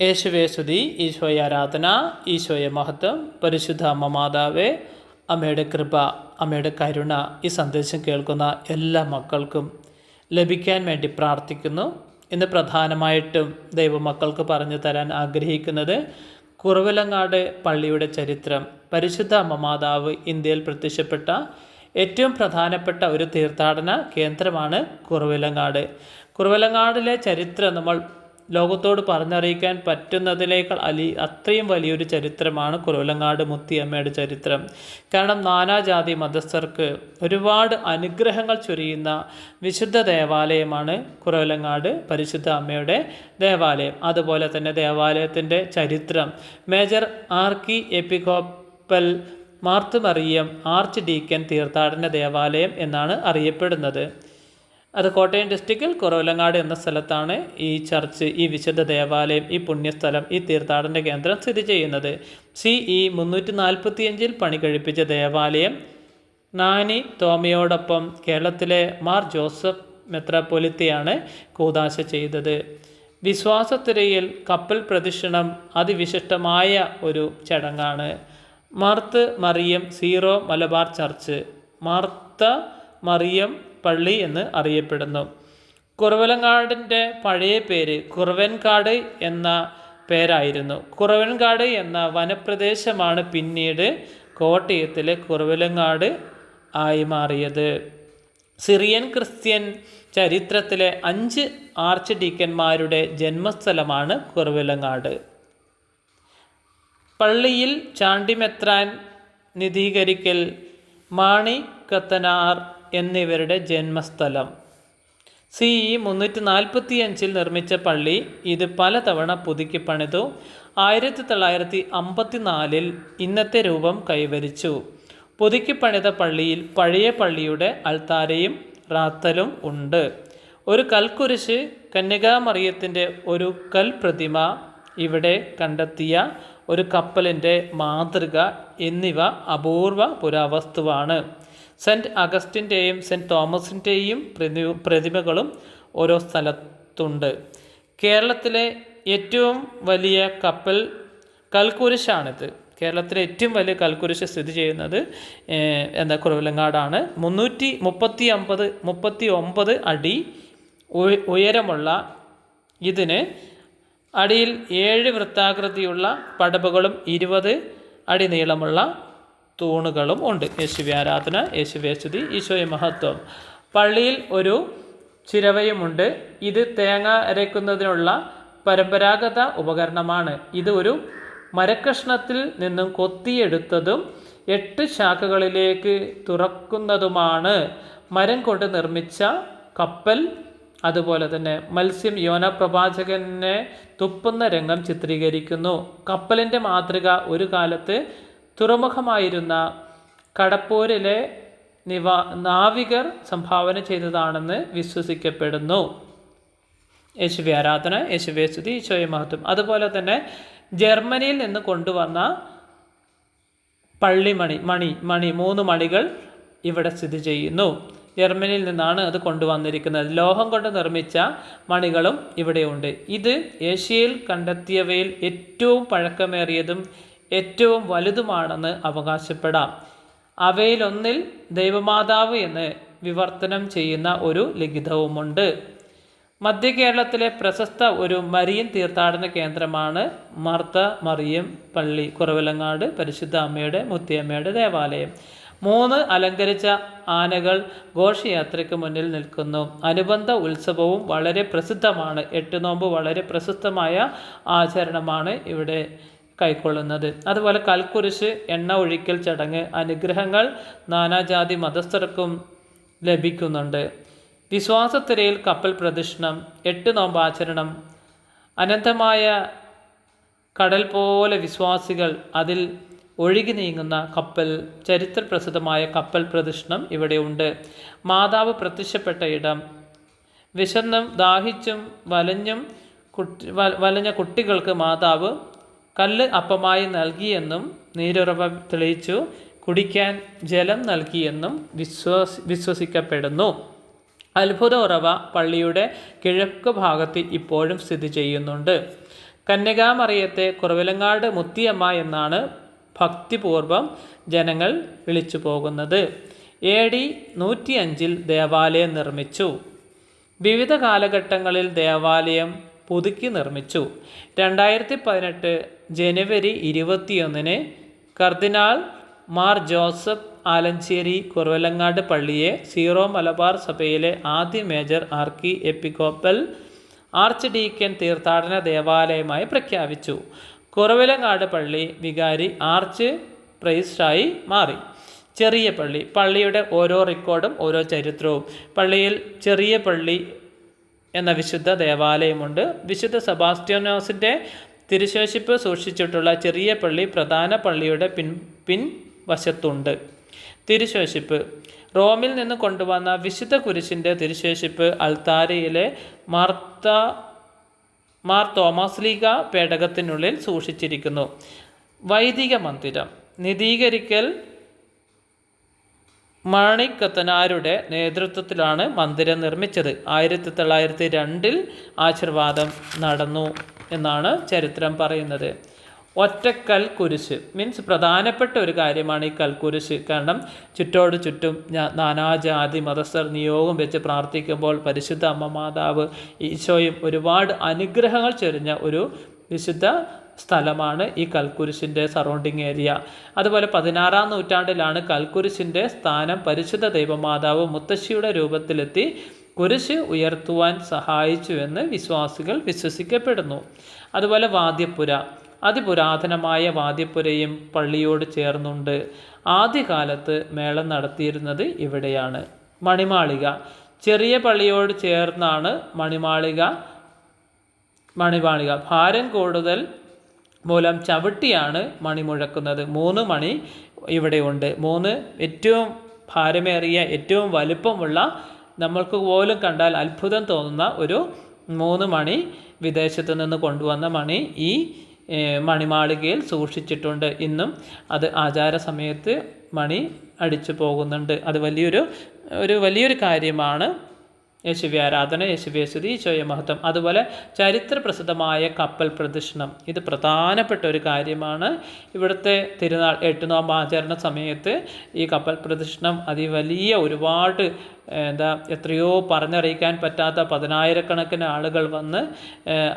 യേശുവേ സ്തുതി. ഈശോയെ ആരാധന. ഈശോയെ മഹത്വം. പരിശുദ്ധ അമ്മ മാതാവേ അമ്മയുടെ കൃപ അമ്മയുടെ കരുണ ഈ സന്ദേശം കേൾക്കുന്ന എല്ലാ മക്കൾക്കും ലഭിക്കാൻ വേണ്ടി പ്രാർത്ഥിക്കുന്നു. ഇന്ന് പ്രധാനമായിട്ടും ദൈവമക്കൾക്ക് പറഞ്ഞു തരാൻ ആഗ്രഹിക്കുന്നത് കുറവിലങ്ങാട് പള്ളിയുടെ ചരിത്രം. പരിശുദ്ധ അമ്മ മാതാവ് ഇന്ത്യയിൽ പ്രത്യക്ഷപ്പെട്ട ഏറ്റവും പ്രധാനപ്പെട്ട ഒരു തീർത്ഥാടന കേന്ദ്രമാണ് കുറവിലങ്ങാട്. കുറവിലങ്ങാടിലെ ചരിത്രം നമ്മൾ ലോകത്തോട് പറഞ്ഞറിയിക്കാൻ പറ്റുന്നതിനേക്കാൾ അലി അത്രയും വലിയൊരു ചരിത്രമാണ് കുരുവലങ്ങാട് മുത്തിയമ്മയുടെ ചരിത്രം. കാരണം നാനാജാതി മതസ്ഥർക്ക് ഒരുപാട് അനുഗ്രഹങ്ങൾ ചൊരിയുന്ന വിശുദ്ധ ദേവാലയമാണ് കുരുവലങ്ങാട് പരിശുദ്ധ അമ്മയുടെ ദേവാലയം. അതുപോലെ തന്നെ ദേവാലയത്തിന്റെ ചരിത്രം. Major archiepiscopal Marth Mariam archdeacon തീർത്ഥാടന ദേവാലയം എന്നാണ് അറിയപ്പെടുന്നത്. അത് കോട്ടയം ഡിസ്ട്രിക്റ്റിൽ കുറവിലങ്ങാട് എന്ന സ്ഥലത്താണ് ഈ ചർച്ച് ഈ വിശുദ്ധ ദേവാലയം ഈ പുണ്യസ്ഥലം ഈ തീർത്ഥാടന കേന്ദ്രം സ്ഥിതി ചെയ്യുന്നത്. സി ഇ മുന്നൂറ്റി നാൽപ്പത്തിയഞ്ചിൽ പണി കഴിപ്പിച്ച ദേവാലയം നാനി തോമയോടൊപ്പം കേരളത്തിലെ മാർ ജോസഫ് മെത്രാപ്പൊലിത്തയാണ് കൂതാശ ചെയ്തത്. വിശ്വാസത്തിരയിൽ കപ്പൽ പ്രദക്ഷിണം അതിവിശിഷ്ടമായ ഒരു ചടങ്ങാണ്. മാർത്ത് മറിയം സീറോ മലബാർ ചർച്ച് മാർത്ത മറിയം പള്ളി എന്ന് അറിയപ്പെടുന്നു. കുറവലങ്ങാടിന്റെ പഴയ പേര് കുറവൻകാട് എന്ന പേരായിരുന്നു. കുറവൻകാട് എന്ന വനപ്രദേശമാണ് പിന്നീട് കോട്ടയത്തിലെ കുറവലങ്ങാട് ആയി മാറിയത്. സിറിയൻ ക്രിസ്ത്യൻ ചരിത്രത്തിലെ അഞ്ച് ആർച്ച് ഡീക്കന്മാരുടെ ജന്മസ്ഥലമാണ് കുറവലങ്ങാട് പള്ളിയിൽ ചാണ്ടിമെത്രാൻ നിധീകരിക്കൽ മാണി കത്തനാർ എന്നിവരുടെ ജന്മസ്ഥലം. സി. ഇ. മുന്നൂറ്റി നാൽപ്പത്തി അഞ്ചിൽ നിർമ്മിച്ച പള്ളി ഇത് പലതവണ പുതുക്കി പണിതു. ആയിരത്തി തൊള്ളായിരത്തി അമ്പത്തിനാലിൽ ഇന്നത്തെ രൂപം കൈവരിച്ചു. പുതുക്കി പണിത പള്ളിയിൽ പഴയ പള്ളിയുടെ അൾത്താരയും റാത്തലും ഉണ്ട്. ഒരു കൽക്കുരിശ് കന്യകാമറിയത്തിന്റെ ഒരു കൽപ്രതിമ ഇവിടെ കണ്ടെത്തിയ ഒരു കപ്പലിന്റെ മാതൃക എന്നിവ അപൂർവ പുരാവസ്തുവാണ്. സെന്റ് അഗസ്റ്റിന്റെയും സെന്റ് തോമസിന്റെയും പ്രതി പ്രതിമകളും ഓരോ സ്ഥലത്തുണ്ട്. കേരളത്തിലെ ഏറ്റവും വലിയ കപ്പൽ കൽക്കുരിശാണിത്. കേരളത്തിലെ ഏറ്റവും വലിയ കൽക്കുരിശ് സ്ഥിതി ചെയ്യുന്നത് എന്താ കുറവിലങ്ങാടാണ്. മുന്നൂറ്റി മുപ്പത്തി അമ്പത് മുപ്പത്തി ഒമ്പത് അടി ഉയരമുള്ള ഇതിന് അടിയിൽ ഏഴ് വൃത്താകൃതിയുള്ള പടവുകളും ഇരുപത് അടി നീളമുള്ള തൂണുകളും ഉണ്ട്. യേശുവി ആരാധന യേശുവെ സ്തുതി ഈശോയെ മഹത്വം. പള്ളിയിൽ ഒരു ചിരവയുമുണ്ട്. ഇത് തേങ്ങ അരയ്ക്കുന്നതിനുള്ള പരമ്പരാഗത ഉപകരണമാണ്. ഇത് ഒരു മരക്കഷ്ണത്തിൽ നിന്നും കൊത്തിയെടുത്തതും എട്ട് ശാഖകളിലേക്ക് തുറക്കുന്നതുമാണ്. മരം കൊണ്ട് നിർമ്മിച്ച കപ്പൽ അതുപോലെ തന്നെ മത്സ്യം യോന പ്രവാചകനെ തുപ്പുന്ന രംഗം ചിത്രീകരിക്കുന്നു. കപ്പലിന്റെ മാതൃക ഒരു കാലത്ത് തുറമുഖമായിരുന്ന കടപ്പൂരിലെ നിവാ നാവികർ സംഭാവന ചെയ്തതാണെന്ന് വിശ്വസിക്കപ്പെടുന്നു. യേശുവി ആരാധന യേശുവെ സ്തുതി ഈശോയെ മഹത്വം. അതുപോലെ തന്നെ ജർമ്മനിയിൽ നിന്ന് കൊണ്ടുവന്ന പള്ളിമണി മണി മണി മൂന്ന് മണികൾ ഇവിടെ സ്ഥിതി ചെയ്യുന്നു. ജർമ്മനിയിൽ നിന്നാണ് അത് കൊണ്ടുവന്നിരിക്കുന്നത്. ലോഹം കൊണ്ട് നിർമ്മിച്ച മണികളും ഇവിടെയുണ്ട്. ഇത് ഏഷ്യയിൽ കണ്ടെത്തിയവയിൽ ഏറ്റവും പഴക്കമേറിയതും ഏറ്റവും വലുതുമാണെന്ന് അവകാശപ്പെടാം. അവയിലൊന്നിൽ ദൈവമാതാവ് എന്ന് വിവർത്തനം ചെയ്യുന്ന ഒരു ലിഖിതവുമുണ്ട്. മധ്യ കേരളത്തിലെ പ്രശസ്ത ഒരു മരിയൻ തീർത്ഥാടന കേന്ദ്രമാണ് മർത്ത മറിയം പള്ളി കുറവിലങ്ങാട് പരിശുദ്ധ അമ്മയുടെ മുത്തിയമ്മയുടെ ദേവാലയം. മൂന്ന് അലങ്കരിച്ച ആനകൾ ഘോഷയാത്രയ്ക്ക് മുന്നിൽ നിൽക്കുന്നു. അനുബന്ധ ഉത്സവവും വളരെ പ്രസിദ്ധമാണ്. എട്ട് നോമ്പ് വളരെ പ്രശസ്തമായ ആചരണമാണ് ഇവിടെ കൈക്കൊള്ളുന്നത്. അതുപോലെ കൽക്കുരിശ് എണ്ണ ഒഴിക്കൽ ചടങ്ങ് അനുഗ്രഹങ്ങൾ നാനാജാതി മതസ്ഥർക്കും ലഭിക്കുന്നുണ്ട്. വിശ്വാസത്തിരയിൽ കപ്പൽ പ്രദക്ഷിണം എട്ട് നോമ്പാചരണം അനന്തമായ കടൽ പോലെ വിശ്വാസികൾ അതിൽ ഒഴുകി നീങ്ങുന്ന കപ്പൽ ചരിത്രപ്രസിദ്ധമായ കപ്പൽ പ്രദക്ഷിണം ഇവിടെയുണ്ട് മാതാവ് പ്രത്യക്ഷപ്പെട്ട ഇടം. വിശന്നും ദാഹിച്ചും വലഞ്ഞും കുട്ടി വലഞ്ഞ കുട്ടികൾക്ക് മാതാവ് കല്ല് അപ്പമായി നൽകിയെന്നും നീരുറവ തെളിയിച്ചു. കുടിക്കാൻ ജലം നൽകിയെന്നും വിശ്വസ് വിശ്വസിക്കപ്പെടുന്നു. അത്ഭുത ഉറവ പള്ളിയുടെ കിഴക്ക് ഭാഗത്ത് ഇപ്പോഴും സ്ഥിതി ചെയ്യുന്നുണ്ട്. കന്യകാമറിയത്തെ കുറവിലങ്ങാട് മുത്തിയമ്മ എന്നാണ് ഭക്തിപൂർവം ജനങ്ങൾ വിളിച്ചു പോകുന്നത്. എ ഡി നൂറ്റിയഞ്ചിൽ ദേവാലയം നിർമ്മിച്ചു. വിവിധ കാലഘട്ടങ്ങളിൽ ദേവാലയം പുതുക്കി നിർമ്മിച്ചു. രണ്ടായിരത്തി പതിനെട്ട് ജനുവരി ഇരുപത്തിയൊന്നിന് കർദിനാൾ മാർ ജോസഫ് ആലഞ്ചേരി കുറവലങ്ങാട് പള്ളിയെ സീറോ മലബാർ സഭയിലെ ആദ്യ major archiepiscopal archdeacon തീർത്ഥാടന ദേവാലയമായി പ്രഖ്യാപിച്ചു. കുറവിലങ്ങാട് പള്ളി വികാരി ആർച്ച് പ്രൈസ്റ്റായി മാറി. ചെറിയ പള്ളി പള്ളിയുടെ ഓരോ റെക്കോർഡും ഓരോ ചരിത്രവും. പള്ളിയിൽ ചെറിയ പള്ളി എന്ന വിശുദ്ധ ദേവാലയമുണ്ട്. വിശുദ്ധ സെബാസ്റ്റ്യനോസിന്റെ തിരുശേഷിപ്പ് സൂക്ഷിച്ചിട്ടുള്ള ചെറിയ പള്ളി പ്രധാന പള്ളിയുടെ പിൻ പിൻ വശത്തുണ്ട്. തിരുശേഷിപ്പ്. റോമിൽ നിന്ന് കൊണ്ടുവന്ന വിശുദ്ധ കുരിശിന്റെ തിരുശേഷിപ്പ് അൽത്താരയിലെ മാർത്ത മാർ തോമസ് ലീഗ പേടകത്തിനുള്ളിൽ സൂക്ഷിച്ചിരിക്കുന്നു. വൈദിക മന്ദിരം. നിധീകരിക്കൽ മാണിക്കത്തനാരുടെ നേതൃത്വത്തിലാണ് മന്ദിരം നിർമ്മിച്ചത്. ആയിരത്തി തൊള്ളായിരത്തി രണ്ടിൽ ആശീർവാദം നടന്നു എന്നാണ് ചരിത്രം പറയുന്നത്. ഒറ്റക്കൽ കുരിശ് മീൻസ് പ്രധാനപ്പെട്ട ഒരു കാര്യമാണ് ഈ കൽക്കുരിശ് കാരണം ചുറ്റോട് ചുറ്റും നാനാജാതി മതസ്ഥർ നിയോഗം വെച്ച് പ്രാർത്ഥിക്കുമ്പോൾ പരിശുദ്ധ അമ്മ മാതാവ് ഈശോയും ഒരുപാട് അനുഗ്രഹങ്ങൾ ചൊരിഞ്ഞ ഒരു വിശുദ്ധ സ്ഥലമാണ് ഈ കൽക്കുരിശിന്റെ സറൗണ്ടിങ് ഏരിയ അതുപോലെ പതിനാറാം നൂറ്റാണ്ടിലാണ് കൽക്കുരിശിന്റെ സ്ഥാനം പരിശുദ്ധ ദൈവമാതാവ് മുത്തശ്ശിയുടെ രൂപത്തിലെത്തി കുരിശ് ഉയർത്തുവാൻ സഹായിച്ചുവെന്ന് വിശ്വാസികൾ വിശ്വസിക്കപ്പെടുന്നു. അതുപോലെ വാദ്യപ്പുര. അതിപുരാതനമായ വാദ്യപ്പുരയും പള്ളിയോട് ചേർന്നുണ്ട്. ആദ്യകാലത്ത് മേളം നടത്തിയിരുന്നത് ഇവിടെയാണ്. മണിമാളിക. ചെറിയ പള്ളിയോട് ചേർന്നാണ് മണിമാളിക മണിമാളിക. ഭാരം കൂടുതൽ മൂലം ചവിട്ടിയാണ് മണി മുഴക്കുന്നത്. മൂന്ന് മണി ഇവിടെയുണ്ട്. മൂന്ന് ഏറ്റവും ഭാരമേറിയ ഏറ്റവും വലുപ്പമുള്ള നമ്മൾക്ക് പോലും കണ്ടാൽ അത്ഭുതം തോന്നുന്ന ഒരു മൂന്ന് മണി വിദേശത്ത് നിന്ന് കൊണ്ടുവന്ന മണി ഈ മണിമാളികയിൽ സൂക്ഷിച്ചിട്ടുണ്ട്. ഇന്നും അത് ആചാര സമയത്ത് മണി അടിച്ചു പോകുന്നുണ്ട്. അത് വലിയൊരു ഒരു വലിയൊരു കാര്യമാണ്. യേശുവി ആരാധന യേശുവി സ്തുതി ഈശോയെ മഹത്വം. അതുപോലെ ചരിത്ര പ്രസിദ്ധമായ കപ്പൽ പ്രദക്ഷിണം. ഇത് പ്രധാനപ്പെട്ട ഒരു കാര്യമാണ്. ഇവിടുത്തെ തിരുനാൾ എട്ട് നോമ്പ് ആചരണ സമയത്ത് ഈ കപ്പൽ പ്രദക്ഷിണം അതിവലിയ ഒരുപാട് എന്താ എത്രയോ പറഞ്ഞറിയിക്കാൻ പറ്റാത്ത പതിനായിരക്കണക്കിന് ആളുകൾ വന്ന്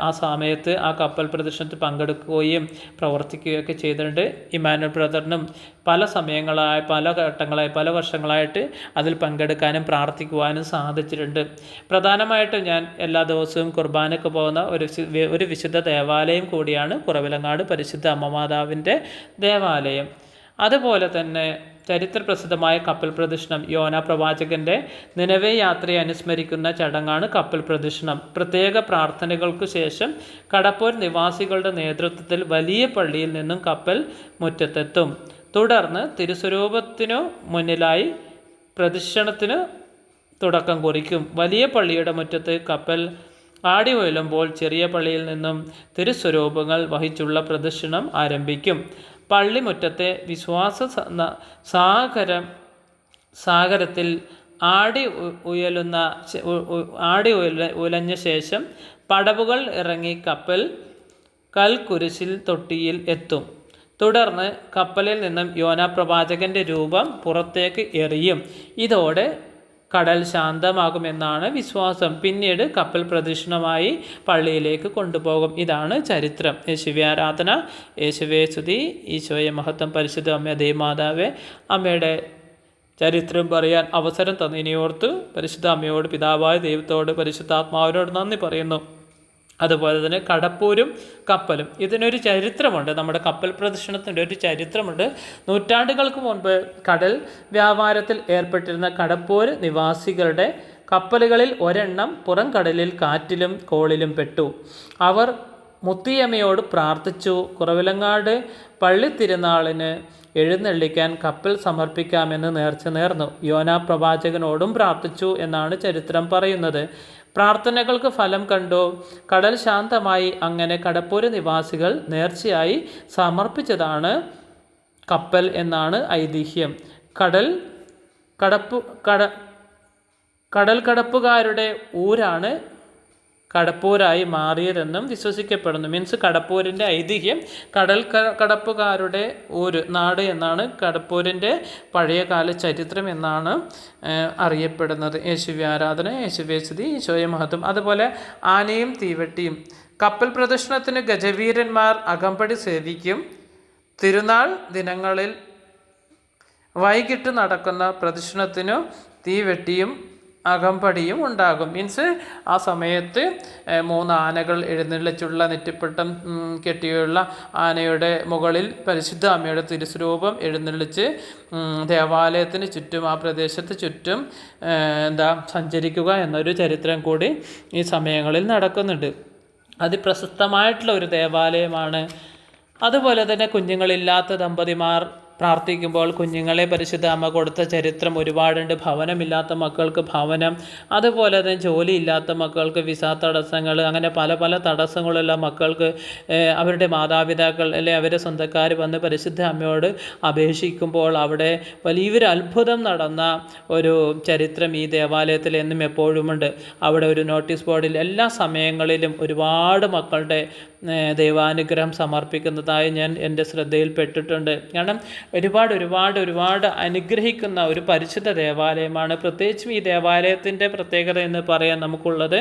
ആ സമയത്ത് ആ കപ്പൽ പ്രദർശനത്തിൽ പങ്കെടുക്കുകയും പ്രവർത്തിക്കുകയൊക്കെ ചെയ്തിട്ടുണ്ട്. ഇമാനുവൽ ബ്രദറിനും പല സമയങ്ങളായി പല ഘട്ടങ്ങളായി പല വർഷങ്ങളായിട്ട് അതിൽ പങ്കെടുക്കാനും പ്രാർത്ഥിക്കുവാനും സാധിച്ചിട്ടുണ്ട്. പ്രധാനമായിട്ടും ഞാൻ എല്ലാ ദിവസവും കുർബാനയ്ക്ക് പോകുന്ന ഒരു ഒരു വിശുദ്ധ ദേവാലയം കൂടിയാണ് കുറവിലങ്ങാട് പരിശുദ്ധ അമ്മമാതാവിന്റെ ദേവാലയം. അതുപോലെ തന്നെ ചരിത്ര പ്രസിദ്ധമായ കപ്പൽ പ്രദക്ഷിണം. യോന പ്രവാചകന്റെ നിലവേ യാത്രയെ അനുസ്മരിക്കുന്ന ചടങ്ങാണ് കപ്പൽ പ്രദക്ഷിണം. പ്രത്യേക പ്രാർത്ഥനകൾക്കു ശേഷം കടപ്പൂർ നിവാസികളുടെ നേതൃത്വത്തിൽ വലിയ പള്ളിയിൽ നിന്നും കപ്പൽ മുറ്റത്തെത്തും. തുടർന്ന് തിരുസ്വരൂപത്തിനു മുന്നിലായി പ്രദക്ഷിണത്തിന് തുടക്കം കുറിക്കും. വലിയ പള്ളിയുടെ മുറ്റത്ത് കപ്പൽ ആടി ഉയലുമ്പോൾ ചെറിയ പള്ളിയിൽ നിന്നും തിരുസ്വരൂപങ്ങൾ വഹിച്ചുള്ള പ്രദക്ഷിണം ആരംഭിക്കും. പള്ളിമുറ്റത്തെ വിശ്വാസ സാഗരം സാഗരത്തിൽ ആടി ഉയലുന്ന ആടി ഉലഞ്ഞ ശേഷം പടവുകൾ ഇറങ്ങി കപ്പൽ കൽക്കുരിശിൽ തൊട്ടിയിൽ എത്തും. തുടർന്ന് കപ്പലിൽ നിന്നും യോനാ പ്രവാചകന്റെ രൂപം പുറത്തേക്ക് എറിയും. ഇതോടെ കടൽ ശാന്തമാകുമെന്നാണ് വിശ്വാസം. പിന്നീട് കപ്പൽ പ്രദക്ഷിണമായി പള്ളിയിലേക്ക് കൊണ്ടുപോകും. ഇതാണ് ചരിത്രം. യേശുവ്യാരാധന യേശുവേ സ്തുതി. ഈശോയെ മഹത്വം പരിശുദ്ധ അമ്മ ദേവമാതാവെ അമ്മയുടെ ചരിത്രം പറയാൻ അവസരം തന്നിനിയോർത്ത് പരിശുദ്ധ അമ്മയോട് പിതാവായ ദൈവത്തോട് പരിശുദ്ധാത്മാവിനോട് നന്ദി പറയുന്നു. അതുപോലെ തന്നെ കടപ്പൂരും കപ്പലും. ഇതിനൊരു ചരിത്രമുണ്ട്. നമ്മുടെ കപ്പൽ പ്രദർശനത്തിന്റെ ഒരു ചരിത്രമുണ്ട്. നൂറ്റാണ്ടുകൾക്ക് മുൻപ് കടൽ വ്യാപാരത്തിൽ ഏർപ്പെട്ടിരുന്ന കടപ്പൂർ നിവാസികളുടെ കപ്പലുകളിൽ ഒരെണ്ണം പുറം കടലിൽ കാറ്റിലും കോളിലും പെട്ടു. അവർ മുത്തിയമ്മയോട് പ്രാർത്ഥിച്ചു കുറവിലങ്ങാട് പള്ളിത്തിരുന്നാളിന് എഴുന്നള്ളിക്കാൻ കപ്പൽ സമർപ്പിക്കാമെന്ന് നേർച്ച നേർന്നു യോനാ പ്രവാചകനോടും പ്രാർത്ഥിച്ചു എന്നാണ് ചരിത്രം പറയുന്നത്. പ്രാർത്ഥനകൾക്ക് ഫലം കണ്ടു? കടൽ ശാന്തമായി അങ്ങനെ കടപ്പൂര നിവാസികൾ നേർച്ചയായി സമർപ്പിച്ചതാണ് കപ്പൽ എന്നാണ് ഐതിഹ്യം. കടൽ കടപ്പു കട കടൽ കടപ്പുകാരുടെ ഊരാണ് കടപ്പൂരായി മാറിയതെന്നും വിശ്വസിക്കപ്പെടുന്നു. മീൻസ് കടപ്പൂരിന്റെ ഐതിഹ്യം കടൽ കടപ്പുകാരുടെ ഊര് നാട് എന്നാണ് കടപ്പൂരിന്റെ പഴയകാല ചരിത്രം എന്നാണ് അറിയപ്പെടുന്നത്. യേശുവി ആരാധന യേശുവേ സ്തുതി മഹത്വം. അതുപോലെ ആനയും തീവട്ടിയും. കപ്പൽ പ്രദർശനത്തിന് ഗജവീരന്മാർ അകമ്പടി സേവിക്കും. തിരുനാൾ ദിനങ്ങളിൽ വൈകിട്ട് നടക്കുന്ന പ്രദർശനത്തിനു തീവെട്ടിയും അകമ്പടിയും ഉണ്ടാകും. മീൻസ് ആ സമയത്ത് മൂന്ന് ആനകൾ എഴുന്നള്ളിച്ചുള്ള നെറ്റിപ്പട്ടം കെട്ടിയുള്ള ആനയുടെ മുകളിൽ പരിശുദ്ധ അമ്മയുടെ തിരുസ്വരൂപം എഴുന്നള്ളിച്ച് ദേവാലയത്തിന് ചുറ്റും ആ പ്രദേശത്ത് ചുറ്റും എന്താ സഞ്ചരിക്കുക എന്നൊരു ചരിത്രം കൂടി ഈ സമയങ്ങളിൽ നടക്കുന്നുണ്ട്. അതിപ്രശസ്തമായിട്ടുള്ള ഒരു ദേവാലയമാണ്. അതുപോലെ തന്നെ കുഞ്ഞുങ്ങളില്ലാത്ത ദമ്പതിമാർ പ്രാർത്ഥിക്കുമ്പോൾ കുഞ്ഞുങ്ങളെ പരിശുദ്ധ അമ്മ കൊടുത്ത ചരിത്രം ഒരുപാടുണ്ട്. ഭവനമില്ലാത്ത മക്കൾക്ക് ഭവനം അതുപോലെ തന്നെ ജോലിയില്ലാത്ത മക്കൾക്ക് വിസ തടസ്സങ്ങൾ അങ്ങനെ പല പല തടസ്സങ്ങളുള്ള മക്കൾക്ക് അവരുടെ മാതാപിതാക്കൾ അല്ലെ അവരെ സ്വന്തക്കാർ വന്ന് പരിശുദ്ധ അമ്മയോട് അപേക്ഷിക്കുമ്പോൾ അവിടെ വലിയൊരു അത്ഭുതം നടന്ന ഒരു ചരിത്രം ഈ ദേവാലയത്തിൽ എന്നും എപ്പോഴുമുണ്ട്. അവിടെ ഒരു നോട്ടീസ് ബോർഡിൽ എല്ലാ സമയങ്ങളിലും ഒരുപാട് മക്കളുടെ ദൈവാനുഗ്രഹം സമർപ്പിക്കുന്നതായി ഞാൻ എന്റെ ശ്രദ്ധയിൽപ്പെട്ടിട്ടുണ്ട്. കാരണം ഒരുപാട് ഒരുപാട് ഒരുപാട് അനുഗ്രഹിക്കുന്ന ഒരു പരിശുദ്ധ ദേവാലയമാണ്. പ്രത്യേകിച്ചും ഈ ദേവാലയത്തിന്റെ പ്രത്യേകത എന്ന് പറയാൻ നമുക്കുള്ളത്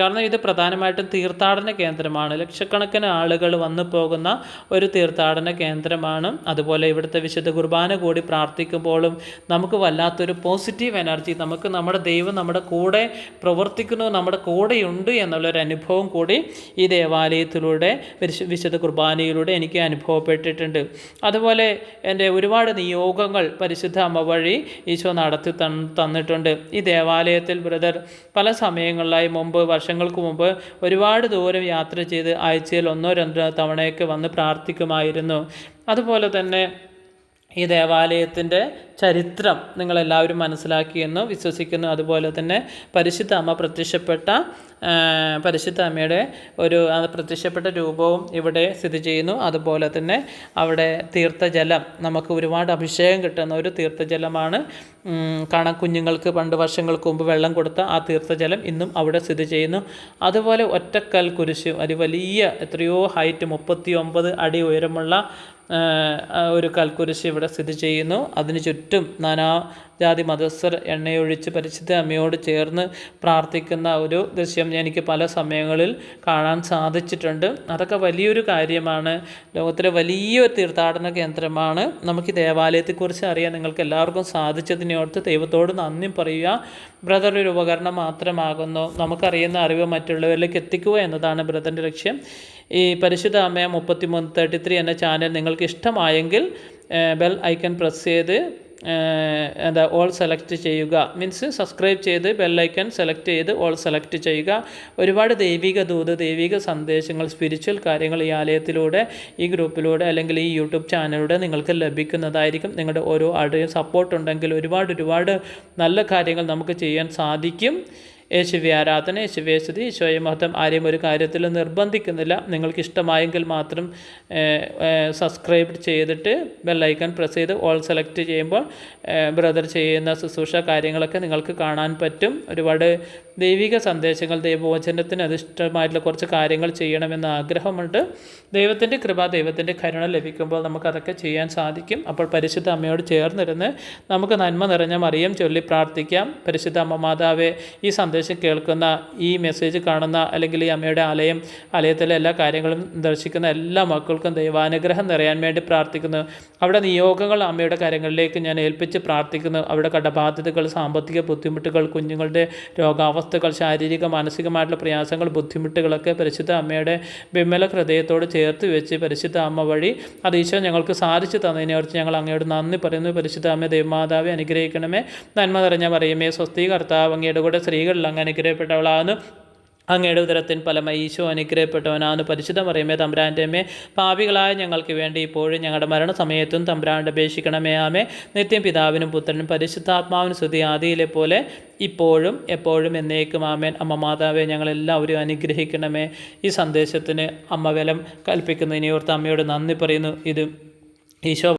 കാരണം ഇത് പ്രധാനമായിട്ടും തീർത്ഥാടന കേന്ദ്രമാണ്. ലക്ഷക്കണക്കിന് ആളുകൾ വന്നു പോകുന്ന ഒരു തീർത്ഥാടന കേന്ദ്രമാണ്. അതുപോലെ ഇവിടുത്തെ വിശുദ്ധ കുർബാന കൂടി പ്രാർത്ഥിക്കുമ്പോഴും നമുക്ക് വല്ലാത്തൊരു പോസിറ്റീവ് എനർജി നമുക്ക് നമ്മുടെ ദൈവം നമ്മുടെ കൂടെ പ്രവർത്തിക്കുന്നു നമ്മുടെ കൂടെയുണ്ട് എന്നുള്ളൊരു അനുഭവം കൂടി ഈ ദേവാലയത്തിലൂടെ വിശു- വിശുദ്ധ കുർബാനയിലൂടെ എനിക്ക് അനുഭവപ്പെട്ടിട്ടുണ്ട്. അതുപോലെ എന്റെ ഒരുപാട് നിയോഗങ്ങൾ പരിശുദ്ധ അമ്മ വഴി ഈശോ നടത്തി തന്നിട്ടുണ്ട്. ഈ ദേവാലയത്തിൽ ബ്രദർ പല സമയങ്ങളിലായി മുമ്പ് വർഷങ്ങൾക്ക് മുമ്പ് ഒരുപാട് ദൂരം യാത്ര ചെയ്ത് ആഴ്ചയിൽ ഒന്നോ രണ്ടോ തവണയൊക്കെ വന്ന് പ്രാർത്ഥിക്കുമായിരുന്നു. അതുപോലെ തന്നെ ഈ ദേവാലയത്തിന്റെ ചരിത്രം നിങ്ങളെല്ലാവരും മനസ്സിലാക്കിയെന്ന് വിശ്വസിക്കുന്നു. അതുപോലെ തന്നെ പരിശുദ്ധ അമ്മ പ്രത്യക്ഷപ്പെട്ട പരിശുദ്ധ അമ്മയുടെ ഒരു പ്രത്യക്ഷപ്പെട്ട രൂപവും ഇവിടെ സ്ഥിതി ചെയ്യുന്നു. അതുപോലെ തന്നെ അവിടെ തീർത്ഥജലം നമുക്ക് ഒരുപാട് അഭിഷേകം കിട്ടുന്ന ഒരു തീർത്ഥജലമാണ്. കാണാൻ കുഞ്ഞുങ്ങൾക്ക് പണ്ട് വർഷങ്ങൾക്ക് മുമ്പ് വെള്ളം കൊടുത്ത ആ തീർത്ഥജലം ഇന്നും അവിടെ സ്ഥിതി ചെയ്യുന്നു. അതുപോലെ ഒറ്റക്കൽ കുരിശ് ഒരു വലിയ എത്രയോ ഹൈറ്റ് മുപ്പത്തി ഒമ്പത് അടി ഉയരമുള്ള ഒരു കൽക്കുരിശ് ഇവിടെ സ്ഥിതി ചെയ്യുന്നു. അതിന് ചുറ്റും നാനാ ജാതി മതസ്ഥർ എണ്ണയൊഴിച്ച് പരിശുദ്ധ അമ്മയോട് ചേർന്ന് പ്രാർത്ഥിക്കുന്ന ഒരു ദൃശ്യം എനിക്ക് പല സമയങ്ങളിൽ കാണാൻ സാധിച്ചിട്ടുണ്ട്. അതൊക്കെ വലിയൊരു കാര്യമാണ്. ലോകത്തിലെ വലിയൊരു തീർത്ഥാടന കേന്ദ്രമാണ്. നമുക്ക് ഈ ദേവാലയത്തെക്കുറിച്ച് അറിയാൻ നിങ്ങൾക്ക് എല്ലാവർക്കും സാധിച്ചതിനോർത്ത് ദൈവത്തോട് നന്ദി പറയുക. ബ്രദർ ഒരു ഉപകരണം മാത്രമാകുന്നു. നമുക്കറിയുന്ന അറിവ് മറ്റുള്ളവരിലേക്ക് എത്തിക്കുക എന്നതാണ് ബ്രദറിന്റെ ലക്ഷ്യം. ഈ പരിശുദ്ധ അമ്മയ മുപ്പത്തി മൂന്ന് തേർട്ടി ത്രീ എന്ന ചാനൽ നിങ്ങൾക്ക് ഇഷ്ടമായെങ്കിൽ ബെൽ ഐക്കൺ പ്രസ് ചെയ്ത് എന്താ ഓൾ സെലക്ട് ചെയ്യുക. മീൻസ് സബ്സ്ക്രൈബ് ചെയ്ത് ബെല്ലൈക്കൺ സെലക്ട് ചെയ്ത് ഓൾ സെലക്ട് ചെയ്യുക. ഒരുപാട് ദൈവിക ദൂത് ദൈവിക സന്ദേശങ്ങൾ സ്പിരിച്വൽ കാര്യങ്ങൾ ഈ ആലയത്തിലൂടെ ഈ ഗ്രൂപ്പിലൂടെ അല്ലെങ്കിൽ ഈ യൂട്യൂബ് ചാനലിലൂടെ നിങ്ങൾക്ക് ലഭിക്കുന്നതായിരിക്കും. നിങ്ങളുടെ ഓരോ ആളുടെയും സപ്പോർട്ട് ഉണ്ടെങ്കിൽ ഒരുപാട് ഒരുപാട് നല്ല കാര്യങ്ങൾ നമുക്ക് ചെയ്യാൻ സാധിക്കും. യേശുവി ആരാധന യേശുവേ സ്തുതി ഈശോയെ മഹത്വം ആരെയും ഒരു കാര്യത്തിൽ നിർബന്ധിക്കുന്നില്ല. നിങ്ങൾക്ക് ഇഷ്ടമായെങ്കിൽ മാത്രം സബ്സ്ക്രൈബ് ചെയ്തിട്ട് ബെല്ലൈക്കൺ പ്രസ് ചെയ്ത് ഓൾ സെലക്ട് ചെയ്യുമ്പോൾ ബ്രദർ ചെയ്യുന്ന ശുശ്രൂഷ കാര്യങ്ങളൊക്കെ നിങ്ങൾക്ക് കാണാൻ പറ്റും. ഒരുപാട് ദൈവിക സന്ദേശങ്ങൾ ദൈവവചനത്തിന് അധിഷ്ഠമായിട്ടുള്ള കുറച്ച് കാര്യങ്ങൾ ചെയ്യണമെന്ന് ആഗ്രഹമുണ്ട്. ദൈവത്തിന്റെ കൃപ ദൈവത്തിന്റെ കരുണ ലഭിക്കുമ്പോൾ നമുക്കതൊക്കെ ചെയ്യാൻ സാധിക്കും. അപ്പോൾ പരിശുദ്ധ അമ്മയോട് ചേർന്നിരുന്ന് നമുക്ക് നന്മ നിറഞ്ഞ മറിയം ചൊല്ലി പ്രാർത്ഥിക്കാം. പരിശുദ്ധ അമ്മ മാതാവെ ഈ സന്ദേശം കേൾക്കുന്ന ഈ മെസ്സേജ് കാണുന്ന അല്ലെങ്കിൽ ഈ അമ്മയുടെ ആലയം ആലയത്തിലെ എല്ലാ കാര്യങ്ങളും ദർശിക്കുന്ന എല്ലാ മക്കൾക്കും ദൈവാനുഗ്രഹം നിറയാൻ വേണ്ടി പ്രാർത്ഥിക്കുന്നു. അവിടെ നിയോഗങ്ങൾ അമ്മയുടെ കാര്യങ്ങളിലേക്ക് ഞാൻ ഏൽപ്പിച്ച് പ്രാർത്ഥിക്കുന്നു. അവിടെ കടബാധ്യതകൾ സാമ്പത്തിക ബുദ്ധിമുട്ടുകൾ കുഞ്ഞുങ്ങളുടെ രോഗാവസ്ഥകൾ ശാരീരിക മാനസികമായിട്ടുള്ള പ്രയാസങ്ങൾ ബുദ്ധിമുട്ടുകളൊക്കെ പരിശുദ്ധ അമ്മയുടെ വിമല ഹൃദയത്തോട് ചേർത്ത് വെച്ച് പരിശുദ്ധ അമ്മ വഴി അത് ഈശോ ഞങ്ങൾക്ക് സാധിച്ചു തന്നതിനെ കുറിച്ച് ഞങ്ങൾ അങ്ങയോട് നന്ദി പറയുന്നു. പരിശുദ്ധ അമ്മ ദൈവമാതാവെ അനുഗ്രഹിക്കണമേ. നന്മ നിറഞ്ഞ പറയുമേ സ്വസ്തി കർത്താവ് അങ്ങയുടെ കൂടെ സ്ത്രീകളിൽ അങ്ങ് അനുഗ്രഹപ്പെട്ടവളാണ് അങ്ങയുടെ ഉദരത്തിൻ ഫലമായി ഈശോ അനുഗ്രഹപ്പെട്ടവനാണ്. പരിശുദ്ധ തമ്പുരാന്റെ അമ്മേ പാപികളായ ഞങ്ങൾക്ക് വേണ്ടി ഇപ്പോഴും ഞങ്ങളുടെ മരണസമയത്തും തമ്പുരാന്റെ അപേക്ഷിക്കണമേ ആമേ നിത്യം പിതാവിനും പുത്രനും പരിശുദ്ധാത്മാവിനും സ്തുതി ആദിയിലെ പോലെ ഇപ്പോഴും എപ്പോഴും എന്നേക്കും ആമേൻ. അമ്മ മാതാവെ ഞങ്ങളെല്ലാവരും അനുഗ്രഹിക്കണമേ. ഈ സന്ദേശത്തിന് അമ്മ വിലം കൽപ്പിക്കുന്നതിനെ ഓർത്ത് അമ്മയോട് നന്ദി പറയുന്നു. ഇത് ഈശോ